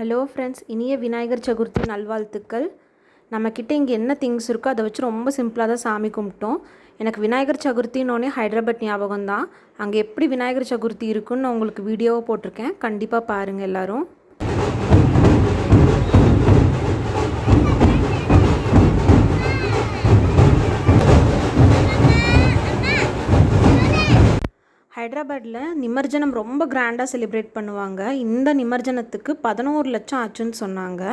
Hello friends இனிய விநாயகர் சதுர்த்தி நல்வாழ்த்துக்கள். நம்மக்கிட்ட இங்கே என்ன திங்ஸ் இருக்கோ அதை வச்சு ரொம்ப சிம்பிளாக தான் சாமி கும்பிட்டோம். எனக்கு விநாயகர் சதுர்த்தின்னொன்னே ஹைதராபாத் ஞாபகம் தான் அங்கே எப்படி விநாயகர் சதுர்த்தி இருக்குன்னு நான் உங்களுக்கு வீடியோவை போட்டிருக்கேன். கண்டிப்பாக பாருங்கள் எல்லோரும். ஹைதராபாத்தில் நிமர்ஜனம் ரொம்ப கிராண்டாக செலிப்ரேட் பண்ணுவாங்க. இந்த நிமர்ஜனத்துக்கு பதினோரு லட்சம் ஆச்சுன்னு சொன்னாங்க.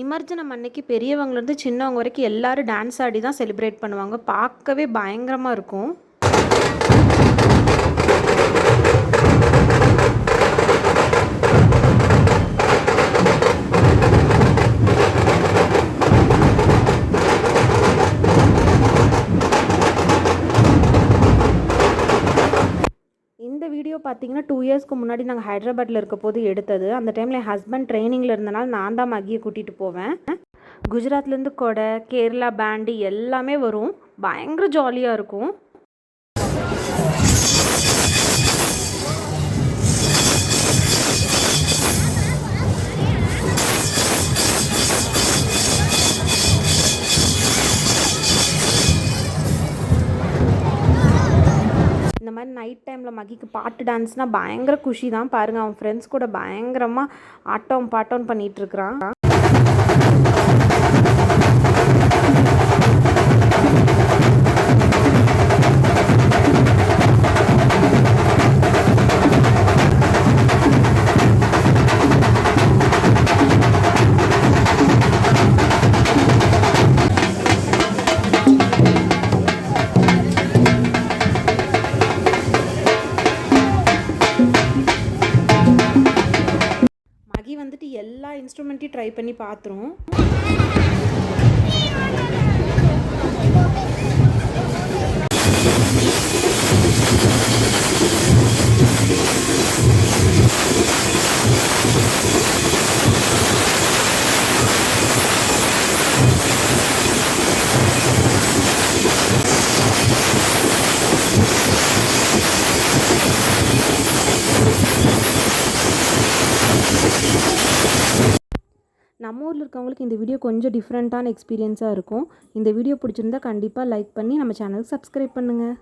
நிமர்ஜனம் அன்னைக்கு பெரியவங்கலேருந்து சின்னவங்க வரைக்கும் எல்லாரும் டான்ஸ் ஆடி தான் செலிப்ரேட் பண்ணுவாங்க. பார்க்கவே பயங்கரமாக இருக்கும். வீடியோ பார்த்தீங்கன்னா டூ இயர்ஸ்க்கு முன்னாடி நாங்கள் ஹைதராபாத்தில் இருக்க போது எடுத்தது. அந்த டைமில் என் ஹஸ்பண்ட் ட்ரைனிங்கில் இருந்தனால நான் தான் மகியை கூட்டிகிட்டு போவேன். குஜராத்லேருந்து கொடை கேரளா பேண்டு எல்லாமே வரும். பயங்கர ஜாலியாக இருக்கும். இந்த மாதிரி நைட் டைமில் மகிக்கு பாட்டு டான்ஸ்னால் பயங்கர குஷி தான் பாருங்கள் அவன் ஃப்ரெண்ட்ஸ் கூட பயங்கரமாக ஆட்டம் பாட்டம் பண்ணிகிட்ருக்குறான் எல்லா இன்ஸ்ட்ருமெண்ட்டையும் ட்ரை பண்ணி பார்த்துரும் நம்ம ஊரில் இருக்கவங்களுக்கு இந்த வீடியோ கொஞ்சம் டிஃப்ரெண்ட்டான எக்ஸ்பீரியன்ஸாக இருக்கும். இந்த வீடியோ பிடிச்சிருந்தா கண்டிப்பாக லைக் பண்ணி நம்ம சேனலுக்கு சப்ஸ்கிரைப் பண்ணுங்கள்